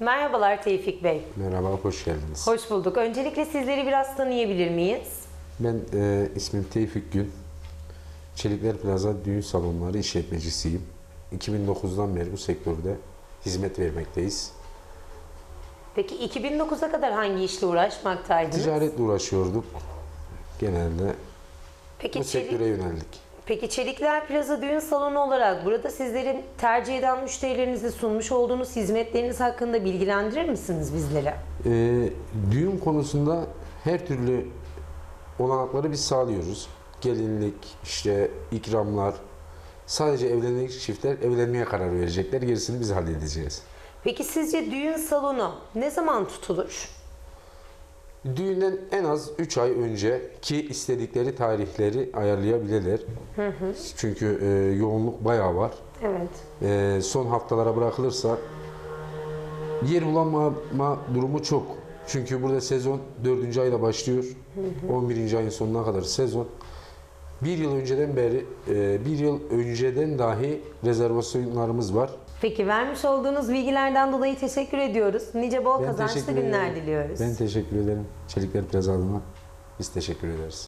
Merhabalar Tevfik Bey. Merhaba, hoş geldiniz. Hoş bulduk. Öncelikle sizleri biraz tanıyabilir miyiz? Ben e, ismim Tevfik Gün. Çelikler Plaza Düğün Salonları işletmecisiyim. 2009'dan beri bu sektörde hizmet vermekteyiz. Peki 2009'a kadar hangi işle uğraşmaktaydınız? Ticaretle uğraşıyorduk. Genelde Peki, bu sektöre çelik, yöneldik. Peki Çelikler Plaza Düğün Salonu olarak burada sizlerin tercih eden müşterilerinize sunmuş olduğunuz hizmetleriniz hakkında bilgilendirir misiniz bizlere? E, düğün konusunda her türlü olanakları biz sağlıyoruz. Gelinlik, işte ikramlar. Sadece evlenecek çiftler evlenmeye karar verecekler. Gerisini biz halledeceğiz. Peki sizce düğün salonu ne zaman tutulur? Düğünden en az 3 ay önce ki istedikleri tarihleri ayarlayabilirler. Çünkü e, yoğunluk bayağı var. Evet. E, son haftalara bırakılırsa yer bulamama durumu çok. Çünkü burada sezon 4. ayda başlıyor. 11. ayın sonuna kadar sezon. Bir yıl önceden beri, e, bir yıl önceden dahi rezervasyonlarımız var. Peki vermiş olduğunuz bilgilerden dolayı teşekkür ediyoruz. Nice bol Ben kazançlı teşekkür günler ederim. diliyoruz. Ben teşekkür ederim. Çelikler Plaza adına biz teşekkür ederiz.